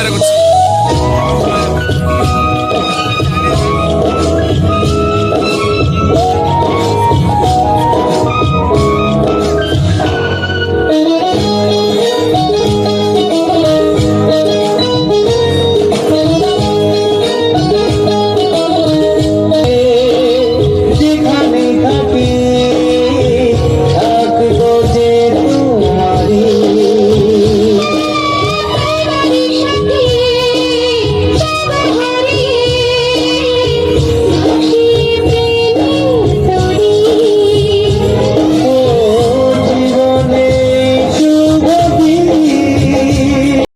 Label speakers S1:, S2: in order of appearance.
S1: വരെ കുറിച്ച്